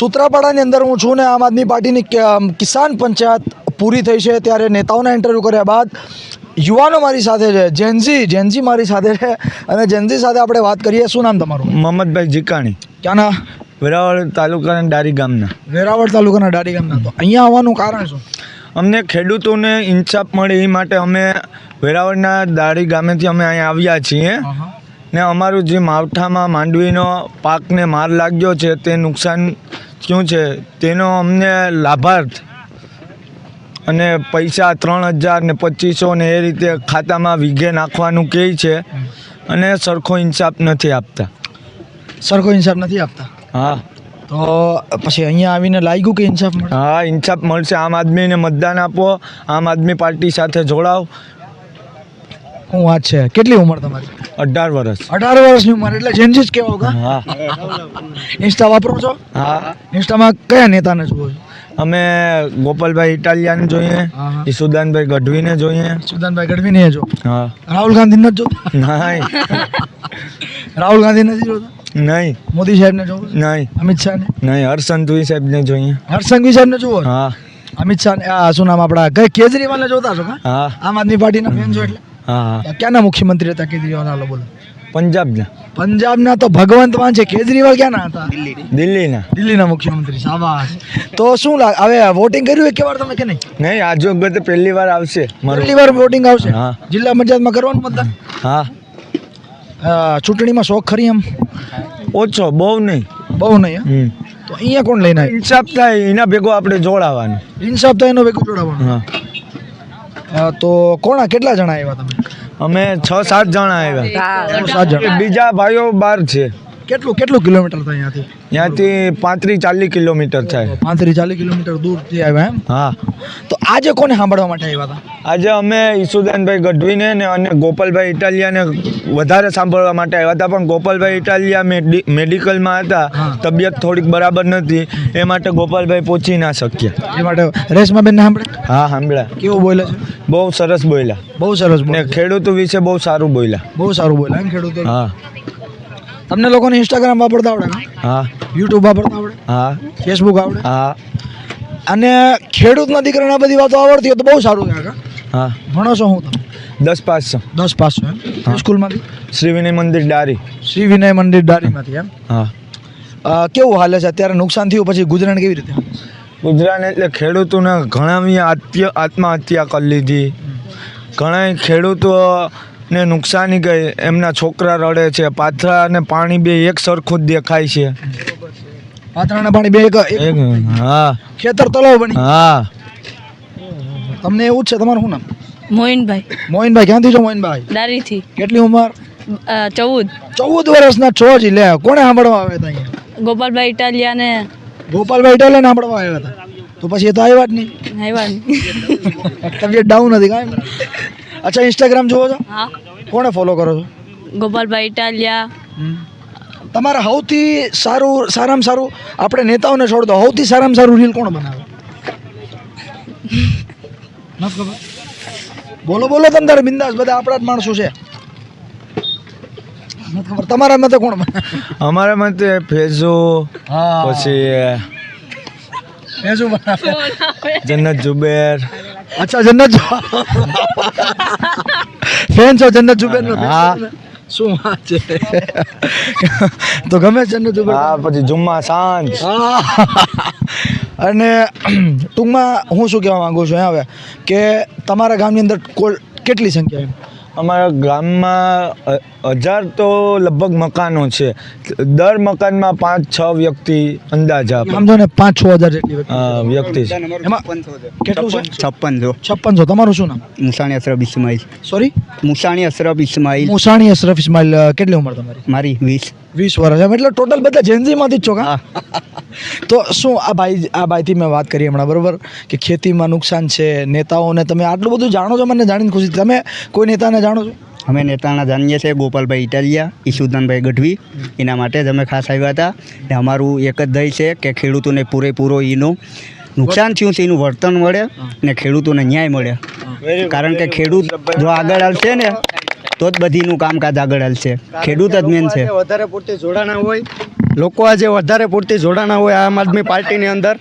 સૂત્રાપાડાની અંદર હું છું ને આમ આદમી પાર્ટીની કિસાન પંચાયત પૂરી થઈ છે. ત્યારે નેતાઓના ઇન્ટરવ્યૂ કર્યા બાદ યુવાનો મારી સાથે છે. જેન્ઝી જેન્ઝી મારી સાથે છે. અને જેન્ઝી સાથે આપણે વાત કરીએ. શું નામ તમારું? મોહમ્મદભાઈ જીકાણી. ક્યાંના વેરાવળ તાલુકાના ડારી ગામના. વેરાવળ તાલુકાના ડારી ગામના. તો અહીંયા આવવાનું કારણ શું? અમને ખેડૂતોને ઇન્સાફ મળે એ માટે અમે વેરાવળના દાડી ગામેથી અમે અહીંયા આવ્યા છીએ. ને અમારું જે માવઠામાં માંડવીનો પાકને માર લાગ્યો છે તે નુકસાન થયું છે? તેનો અમને લાભાર્થ અને પૈસા ત્રણ હજાર ને પચીસો ને એ રીતે ખાતામાં વીઘે નાખવાનું કહે છે અને સરખો ઇન્સાફ નથી આપતા. સરખો ઇન્સાફ નથી આપતા? હા. તો પછી અહીંયા આવીને લાગ્યું કે ઇન્સાફ હા ઇન્સાફ મળશે. આમ આદમીને મતદાન આપો. આમ આદમી પાર્ટી સાથે જોડાવ શું વાત છે. કેટલી ઉંમર તમારી? અઢાર વર્ષ. અઢાર વર્ષની ઉંમર એટલે જેન્ઝી જ કહેવાય કા? હા. ઇન્સ્ટા વાપરો છો? હા. ઇન્સ્ટામાં કયા નેતાને જુઓ છો? અમે ગોપાલભાઈ ઇટાલિયાને જોઈએ. ઈસુદાનભાઈ ગઢવીને જોઈએ. સુદાનભાઈ ગઢવીને જો. હા. રાહુલ ગાંધી નથી જોતા? નહીં. રાહુલ ગાંધી નથી જોતા? નહીં. મોદી સાહેબને જોવો નહીં. અમિત શાહને? નહીં હર્ષંધવી સાહેબને જોઈએ. હર્ષસંઘવી સાહેબને જુઓ હા. અમિત શાહ આ શું નામ આપણા કઈ કેજરીવાલને જોતા છો હા. આમ આદમી પાર્ટીના ફેન છો એટલે? હા. ક્યાંના મુખ્યમંત્રી હતા? કેજરીવાલ હાલો બોલો. પંજાબના. પંજાબના તો ભગવંત માન છે. કેજરીવાલ ક્યાંના હતા? દિલ્હીના. દિલ્હીના. મુખ્યમંત્રી શાબાશ. તો શું લાગે હવે વોટિંગ કર્યું એક વાર તમે કે નહીં? નહીં આજ વખતે પહેલી વાર આવશે પહેલી વાર વોટિંગ આવશે? હા. જિલ્લા પંચાયતમાં કરવાનું મતદાન હા. ચૂંટણીમાં શોખ ખરી એમ? ઓછો બહુ નહીં. બહુ નહીં તો અહીંયા કોણ લઈને ઇન્સાફ થાય એના ભેગો આપણે જોડાવાનું. ઇન્સાફ થાય એનો ભેગો જોડાવાનું. હા. તો કોણા કેટલા જણા આવ્યા તમે? અમે છ સાત જણા આવ્યા સાત. જણા. બીજા ભાઈઓ બાર છે. કેટલું કેટલું કિલોમીટર થાય અહીંયાથી ત્યાંથી પાંત્રીસ ચાલીસ કિલોમીટર થાય. પાંત્રીસ ચાલીસ કિલોમીટર દૂરથી આવ્યા એમ? હા. તો આજે કોને સાંભળવા માટે આવ્યા હતા? આજે અમે ઈસુદાનભાઈ ગઢવીને ને અને ગોપાલભાઈ ઇટાલિયાને વધારે સાંભળવા માટે આવ્યા હતા. પણ ગોપાલભાઈ ઇટાલિયા મેડિ- મેડિકલમાં હતા. તબિયત થોડીક બરાબર નથી એ માટે ગોપાલભાઈ પહોંચી ના શક્યા. એ માટે રેશમા બેન સાંભળે? હા સાંભળ્યા. કેવું બોલે છે? બહુ સરસ બોલ્યા. બહુ સરસ ને. ખેડૂતો વિશે બહુ સારું બોલ્યા. બહુ સારું બોલ્યા એમ ખેડૂતો હા. તમને લોકોને ઇન્સ્ટાગ્રામ વાપરતા આવડે હા. યુટ્યુબ વાપરતા આવડે? હા. ફેસબુક આવડે? હા. અને ખેડૂતના દીકરાને આ બધી વાતો આવડતી હોય તો બહુ સારું કાકા. હા. ભણો છો હું તમે? દસ છો દસ પાસ છો એમ. સ્કૂલમાંથી? શ્રી વિનય મંદિર ડારી. શ્રી વિનય મંદિર ડારીમાંથી એમ? હા. કેવું હાલે છે? અત્યારે નુકસાન થયું પછી ગુજરાન કેવી રીતે? ગુજરાત એટલે ખેડૂતોને ઘણા આત્ય આત્મહત્યા કરી લીધી. ઘણા ખેડૂતોને નુકસાની ગઈ. એમના છોકરા રડે છે. પાથરા અને પાણી બે એક સરખું જ દેખાય છે. પાથરાના પાણી બે એક હા. ખેતર તલાવ બની. હા. તમને એવું જ છે? તમારું શું નામ? મોહિનભાઈ. મોહિનભાઈ ક્યાંથી છો મોહિનભાઈ? દારીથી. કેટલી ઉંમર? ચૌદ. ચૌદ વર્ષના છો જ લે. કોને સાંભળવા આવે ત્યાં ગોપાલભાઈ ઇટાલિયા ને ગોપાલભાઈ ઇટાલિયન સાંભળવા આવ્યા હતા. તો પછી એ તો આવ્યા જ નહીં. આવ્યા તબિયત ડાઉન હતી કાંઈ? અચ્છા ઇન્સ્ટાગ્રામ જુઓ છો? હા. કોને ફોલો કરો છો? ગોપાલભાઈ ઇટાલિયા. તમારા સૌથી સારું સારામાં સારું આપણે નેતાઓને છોડ દો સૌથી સારામાં સારું રીલ કોણ બનાવે? બોલો બોલો તમ તારે બિંદાસ બધા આપણા જ માણસો છે. નથી ખબર. તમારા મતે કોણ અમારા મતે ફેઝો હા. પછી એ જન્નત જુબેર. અચ્છા જન્નત ફેન છો જન્નત જુબેર નો હા. શું વાત છે? તો ગમે જન્નત જુબેર? હા પછી જુમ્મા સાંજ. અને ટૂંકમાં હું શું કહેવા માંગુ છું હવે? કે તમારા ગામની અંદર કોલ કેટલી સંખ્યા એમ? અમારા ગામમાં હજાર તો લગભગ મકાનો છે. દર મકાનમાં પાંચ છ વ્યક્તિ અંદાજ આપે. સમજો ને પાંચ છ હજાર જેટલી વ્યક્તિ. છે. એમાં કેટલું છે? છપ્પન જો. છપ્પન છો તમારું શું નામ? મુસાણી અશરફ ઇસ્માઇલ. સોરી મુસાણી અશરફ ઇસ્માઇલ. મુસાણી અશરફ ઇસ્માઇલ કેટલી ઉંમર તમારી? મારી વીસ. વીસ વર્ષ એમ. એટલે ટોટલ બધા જેન્ઝીમાંથી જ છો કા? તો શું આ ભાઈ આ ભાઈથી મેં વાત કરી હમણાં બરોબર? કે ખેતીમાં નુકસાન છે નેતાઓને તમે આટલું બધું જાણો છો મને જાણીને ખુશી. તમે કોઈ નેતાને જાણો છો? અમે નેતાના જાણીએ છીએ ગોપાલભાઈ ઇટાલિયા ઈસુદાનભાઈ ગઢવી. એના માટે જ અમે ખાસ આવ્યા હતા. ને અમારું એક જ ધ્યેય છે કે ખેડૂતોને પૂરેપૂરો એનું નુકસાન થયું છે એનું વર્તન મળે ને ખેડૂતોને ન્યાય મળે. કારણ કે ખેડૂત જો આગળ આવશે ને તો જ બધીનું કામકાજ આગળ હાલશે. ખેડૂત જ મેન છે. વધારે પૂરતી જોડાણા હોય લોકો આજે વધારે પૂરતી જોડાણા હોય આમ આદમી પાર્ટીની અંદર.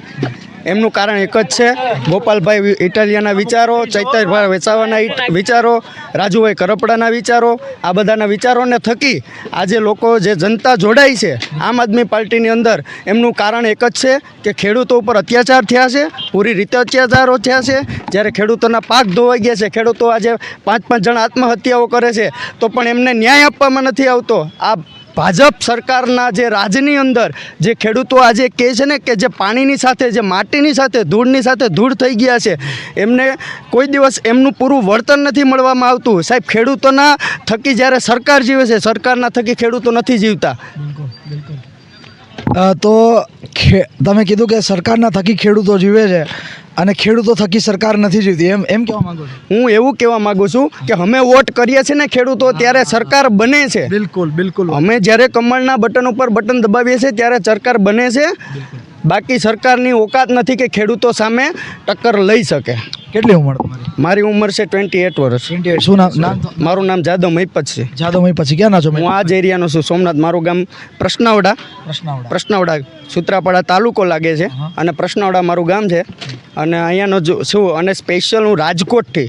એમનું કારણ એક જ છે. ગોપાલભાઈ ઇટાલિયાના વિચારો, ચૈતરભાઈ વેચાવાના વિચારો, રાજુભાઈ કરપડાના વિચારો, આ બધાના વિચારોને થકી આજે લોકો જે જનતા જોડાઈ છે, આમ આદમી પાર્ટીની અંદર, એમનું કારણ એક જ છે કે ખેડૂતો ઉપર અત્યાચાર થયા છે, પૂરી રીતે અત્યાચારો થયા છે. જ્યારે ખેડૂતોના પાક ધોવાઈ ગયા છે, ખેડૂતો આજે પાંચ પાંચ જણ આત્મહત્યાઓ કરે છે, તો પણ એમને ન્યાય આપવામાં નથી આવતો. આ ભાજપ સરકારના જે રાજની અંદર જે ખેડૂતો આજે કહે છે ને કે જે પાણીની સાથે જે માટીની સાથે ધૂળની સાથે ધૂળ થઈ ગયા છે એમને કોઈ દિવસ એમનું પૂરું વળતર નથી મળવામાં આવતું. સાહેબ ખેડૂતોના થકી જ્યારે સરકાર જીવે છે સરકારના થકી ખેડૂતો નથી જીવતા. તો ખે તમે કીધું કે સરકારના થકી ખેડૂતો જીવે છે. અને ખેડૂતો થકી સરકાર નથી જીવતી. એમ એમ કહેવા માંગુ છો? હું એવું કહેવા માંગુ છું કે અમે વોટ કરીએ છીએ ને ખેડૂતો ત્યારે સરકાર બને છે. બિલકુલ બિલકુલ. અમે જ્યારે કમળના બટન ઉપર બટન દબાવીએ છીએ ત્યારે સરકાર બને છે. બાકી સરકારની ઓકાત નથી કે ખેડૂતો સામે ટક્કર લઈ શકે. કેટલી ઉંમર મારી ઉંમર છે ટ્વેન્ટી એટ વર્ષ. ટ્વેન્ટી એટ શું નામ નામ? મારું નામ જાદવ મહિપત છે. જાદવ મહિપત છે. ક્યાં ના છો? હું આ જ એરિયાનો છું સોમનાથ મારું ગામ પ્રશ્નાવડા. પ્રશ્નાવડા. પ્રશ્નાવડા સુત્રાપાડા તાલુકો લાગે છે અને પ્રશ્નાવડા મારું ગામ છે. અને અહીંયાનો જો શું અને સ્પેશિયલ હું રાજકોટથી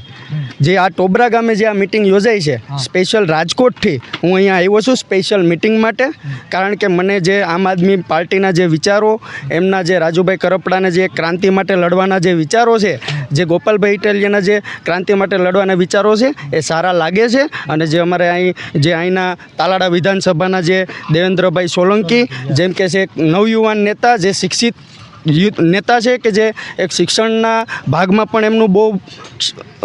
જે આ ટોબરા ગામે જે આ મિટિંગ યોજાઈ છે સ્પેશિયલ રાજકોટથી હું અહીંયા આવ્યો છું સ્પેશિયલ મિટિંગ માટે. કારણ કે મને જે આમ આદમી પાર્ટીના જે વિચારો એમના જે રાજુભાઈ કરપડાના જે ક્રાંતિ માટે લડવાના જે વિચારો છે જે ગોપાલભાઈ ઇટાલિયાના જે ક્રાંતિ માટે લડવાના વિચારો છે એ સારા લાગે છે. અને જે અમારે અહીં જે અહીંના તાલાડા વિધાનસભાના જે દેવેન્દ્રભાઈ સોલંકી જેમ કે છે એક નવયુવાન નેતા જે શિક્ષિત યુથ નેતા છે કે જે એક શિક્ષણના ભાગમાં પણ એમનું બહુ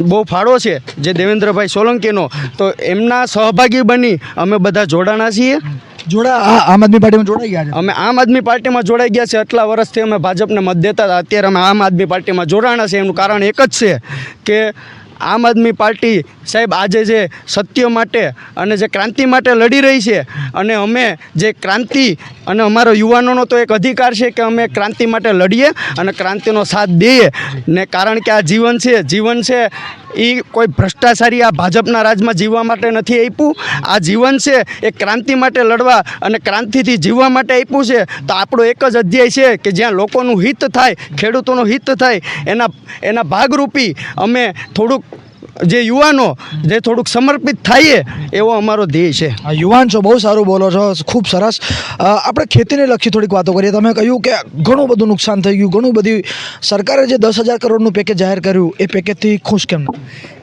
બહુ ફાળો છે જે દેવેન્દ્રભાઈ સોલંકીનો તો એમના સહભાગી બની અમે બધા જોડાણા છીએ. જોડા આ આમ આદમી પાર્ટીમાં જોડાઈ ગયા છે. અમે આમ આદમી પાર્ટીમાં જોડાઈ ગયા છે આટલા વર્ષથી અમે ભાજપને મત દેતા હતા અત્યારે અમે આમ આદમી પાર્ટીમાં જોડાણા છે એનું કારણ એક જ છે કે આમ આદમી પાર્ટી સાહેબ આજે જે સત્ય માટે અને જે ક્રાંતિ માટે લડી રહી છે અને અમે જે ક્રાંતિ અને અમારો યુવાનોનો તો એક અધિકાર છે કે અમે ક્રાંતિ માટે લડીએ અને ક્રાંતિનો સાથ દઈએ. ને કારણ કે આ જીવન છે જીવન છે એ કોઈ ભ્રષ્ટાચારી આ ભાજપના રાજમાં જીવવા માટે નથી આપ્યું. આ જીવન છે, એ ક્રાંતિ માટે લડવા અને ક્રાંતિથી જીવવા માટે આપ્યું છે. તો આપણો એક જ અધ્યાય છે કે જ્યાં લોકોનું હિત થાય, ખેડૂતોનું હિત થાય, એના એના ભાગરૂપી અમે થોડુંક જે યુવાનો જે થોડુંક સમર્પિત થઈએ એવો અમારો ધ્યેય છે. યુવાન છો, બહુ સારું બોલો છો, ખૂબ સરસ. આપણે ખેતીને લક્ષી થોડીક વાતો કરીએ. તમે કહ્યું કે ઘણું બધું નુકસાન થઈ ગયું, ઘણું બધી સરકારે જે દસ હજાર કરોડનું પેકેજ જાહેર કર્યું, એ પેકેજથી ખુશ કેમ?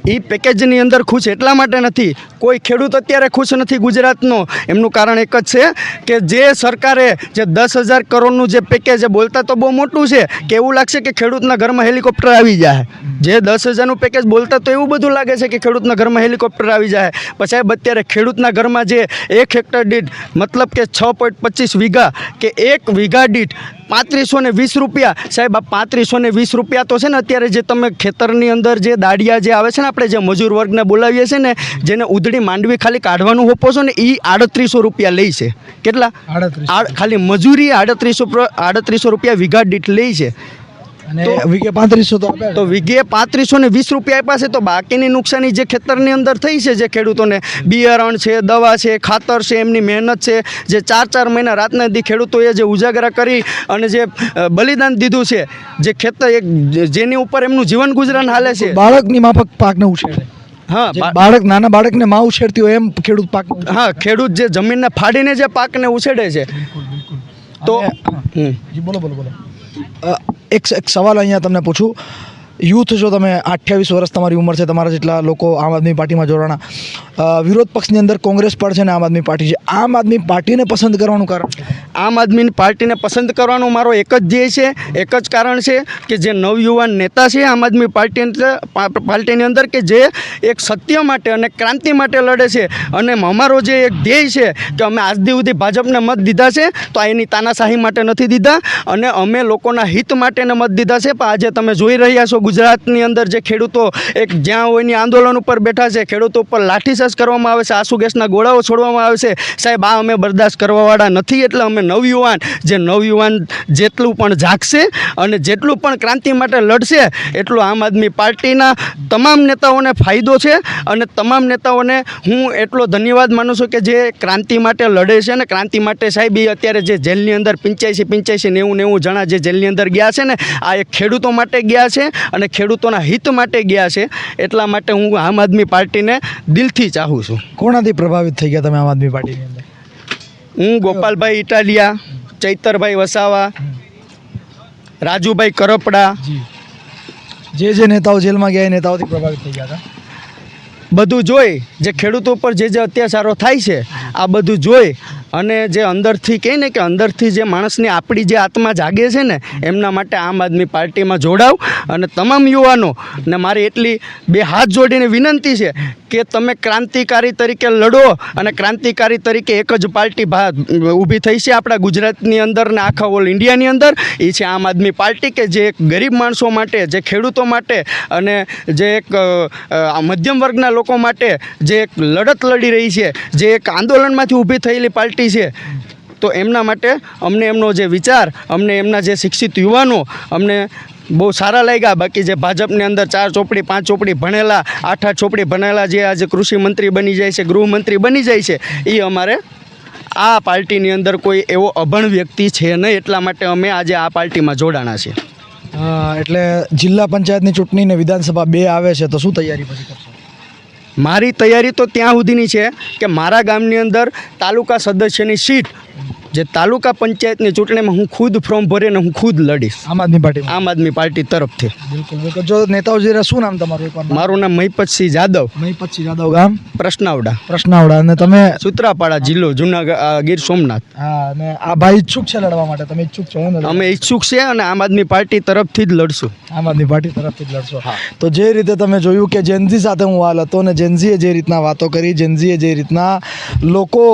એ પેકેજની અંદર ખુશ એટલા માટે નથી. કોઈ ખેડૂત અત્યારે ખુશ નથી ગુજરાતનો. એમનું કારણ એક જ છે કે જે સરકારે જે દસ હજાર કરોડનું જે પેકેજ બોલતા તો બહુ મોટું છે કે એવું લાગશે કે ખેડૂતના ઘરમાં હેલિકોપ્ટર આવી જાય. જે દસ હજારનું પેકેજ બોલતા તો એવું બધું લાગે છે કે ખેડૂતના ઘરમાં હેલિકોપ્ટર આવી જાય. પછી અત્યારે ખેડૂતના ઘરમાં જે એક હેક્ટર દીઠ, મતલબ કે છ પોઈન્ટ પચીસ વીઘા કે એક વીઘા દીઠ પાંત્રીસો ને વીસ રૂપિયા. સાહેબ આ પાંત્રીસો ને વીસ રૂપિયા તો છે ને અત્યારે જે તમે ખેતરની અંદર જે દાડિયા જે આવે છે ને આપણે જે મજૂર વર્ગને બોલાવીએ છીએ ને જેને ઉધડી માંડવી ખાલી કાઢવાનું હોપો છો ને એ આડત્રીસો રૂપિયા લે છે. કેટલા? ખાલી મજૂરી આડત્રીસો આડત્રીસો રૂપિયા વીઘા દીઠ લે છે. અને વીઘે પાંત્રીસો તો તો વીઘે પાંત્રીસો ને વીસ રૂપિયા આપ્યા છે તો બાકીની નુકસાની જે ખેતરની અંદર થઈ છે જે ખેડૂતોને બિયારણ છે દવા છે ખાતર છે એમની મહેનત છે જે ચાર ચાર મહિના રાતના દી ખેડૂતોએ જે ઉજાગરા કરી અને જે બલિદાન દીધું છે જે ખેતર એક જેની ઉપર એમનું જીવન ગુજરાન હાલે છે. બાળકની માફક પાકને ઉછેરે. હા બાળક નાના બાળકને માં ઉછેરતી હોય એમ ખેડૂત પાક હા ખેડૂત જે જમીનને ફાડીને જે પાકને ઉછેડે છે. તો બોલો બોલો બોલો. એક એક સવાલ અહીંયા તમને પૂછું. યુથ છો તમે અઠ્યાવીસ વર્ષ તમારી ઉંમર છે, તમારા જેટલા લોકો આમ આદમી પાર્ટીમાં જોડાણા. વિરોધ પક્ષની અંદર કોંગ્રેસ પણ છે ને આમ આદમી પાર્ટી છે. આમ આદમી પાર્ટીને પસંદ કરવાનું કારણ? આમ આદમી પાર્ટીને પસંદ કરવાનું મારો એક જ ધ્યેય છે, એક જ કારણ છે કે જે નવયુવાન નેતા છે આમ આદમી પાર્ટી પાર્ટીની અંદર કે જે એક સત્ય માટે અને ક્રાંતિ માટે લડે છે. અને અમારો જે એક ધ્યેય છે કે અમે આજ સુધી ભાજપને મત દીધા છે, તો આ એની તાનાશાહી માટે નથી દીધા. અને અમે લોકોના હિત માટેને મત દીધા છે, પણ આજે તમે જોઈ રહ્યા છો ગુજરાતની અંદર જે ખેડૂતો એક જ્યાં હોયની આંદોલન ઉપર બેઠા છે, ખેડૂતો ઉપર લાઠીચાર્જ કરવામાં આવે છે, આંસુ ગેસના ગોળાઓ છોડવામાં આવે છે. સાહેબ, આ અમે બરદાસ્ત કરવાવાળા નથી એટલે અમે નવયુવાન, જે નવયુવાન જેટલું પણ જાગશે અને જેટલું પણ ક્રાંતિ માટે લડશે, એટલું આમ આદમી પાર્ટીના તમામ નેતાઓને ફાયદો છે અને તમામ નેતાઓને હું એટલો ધન્યવાદ માનું છું કે જે ક્રાંતિ માટે લડે છે અને ક્રાંતિ માટે સાહેબ, એ અત્યારે જે જેલની અંદર પંચ્યાસી પંચ્યાસી નેવું નેવું જણા જે જેલની અંદર ગયા છે ને, આ એક ખેડૂતો માટે ગયા છે અને ખેડૂતોના હિત માટે ગયા છે એટલા માટે હું આમ આદમી પાર્ટીને દિલથી ચાહું છું. કોણાથી પ્રભાવિત થઈ ગયા તમે આમ આદમી પાર્ટીની અંદર? હું ગોપાલભાઈ ઇટાલિયા ચૈતરભાઈ વસાવા રાજુભાઈ કરપડા જે. જે નેતાઓ જેલમાં ગયા એ નેતાઓથી પ્રભાવિત થઈ ગયા હતા? બધું જોઈ જે ખેડૂતો પર જે જે અત્યાચારો થાય છે આ બધું જોઈ અને જે અંદરથી કહે ને કે અંદરથી જે માણસની આપણી જે આત્મા જાગે છે ને, એમના માટે આમ આદમી પાર્ટીમાં જોડાવ. અને તમામ યુવાનો, ને મારી એટલી બે હાથ જોડીને વિનંતી છે કે તમે ક્રાંતિકારી તરીકે લડો અને ક્રાંતિકારી તરીકે એક જ પાર્ટી ઊભી થઈ છે આપણા ગુજરાતની અંદર ને આખા ઓલ ઇન્ડિયાની અંદર. એ છે આમ આદમી પાર્ટી કે જે એક ગરીબ માણસો માટે, જે ખેડૂતો માટે અને જે એક મધ્યમ વર્ગના લોકો માટે જે એક લડત લડી રહી છે, જે એક આંદોલનમાંથી ઊભી થયેલી પાર્ટી છે. તો એમના માટે અમને એમનો જે વિચાર, અમને એમના જે શિક્ષિત યુવાનો, અમને બહુ સારા લાગ્યા. બાકી જે ભાજપની અંદર ચાર ચોપડી પાંચ ચોપડી ભણેલા આઠ આઠ ચોપડી ભણેલા જે આજે કૃષિ મંત્રી બની જાય છે ગૃહમંત્રી બની જાય છે એ અમારે આ પાર્ટીની અંદર કોઈ એવો અભણ વ્યક્તિ છે નહીં એટલા માટે અમે આજે આ પાર્ટીમાં જોડાણા છીએ. એટલે જિલ્લા પંચાયતની ચૂંટણી ને વિધાનસભા બે આવે છે તો શું તૈયારી પછી કરશો? મારી તૈયારી તો ત્યાં સુધીની છે કે મારા ગામની અંદર તાલુકા સદસ્યની સીટ જે તાલુકા પંચાયતની ચૂંટણીમાં હું ખુદ ફોર્મ ભરીને હું ખુદ લડીશ. આમ આદમી પાર્ટી. આમ આદમી પાર્ટી તરફથી. બિલકુલ જો નેતાઓ જે શું નામ તમારું મારું નામ મહિપતસિંહ જાદવ. મહિપતસિંહ જાદવ ગામ? પ્રશ્નાવડા. પ્રશ્નાવડા. અને તમે? સુત્રાપાડા જિલ્લો જુનાગઢ ગીર સોમનાથ. હા અને આ ભાઈ ઈચ્છુક છે લડવા માટે. તમે ઈચ્છુક છો અમે ઈચ્છુક છે અને આમ આદમી પાર્ટી તરફથી જ લડશું. આમ આદમી પાર્ટી તરફથી જ લડશો. તો જે રીતે તમે જોયું કે જેનઝી સાથે હું હાલ હતો અને જેનઝીએ જે રીતના વાતો કરી જેનઝીએ જે રીતના લોકો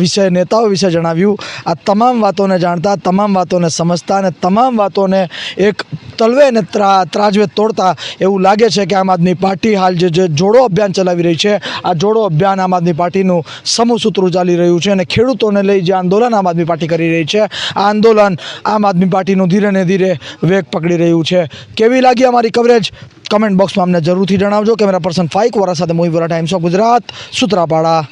વિષય વિશે નેતાઓ વિશે જણાવ્યું. આ તમામ વાતોને જાણતા, તમામ વાતોને સમજતા અને તમામ વાતોને એક તલવે અને ત્રા, ત્રાજવે તોડતા એવું લાગે છે કે આમ આદમી પાર્ટી હાલ જે જોડો અભિયાન ચલાવી રહી છે, આ જોડો અભિયાન આમ આદમી પાર્ટીનું સમૂહ સૂત્રો ચાલી રહ્યું છે અને ખેડૂતોને લઈ જે આંદોલન આમ આદમી પાર્ટી કરી રહી છે, આ આંદોલન આમ આદમી પાર્ટીનું ધીરે ને ધીરે વેગ પકડી રહ્યું છે. કેવી લાગી અમારી કવરેજ? કમેન્ટ બોક્સમાં અમને જરૂરથી જણાવજો. કેમેરા પર્સન ફાઇક વોરા સાથે મોહી વરા, ટાઈમ્સ ઓફ ગુજરાત, સુત્રાપાડા.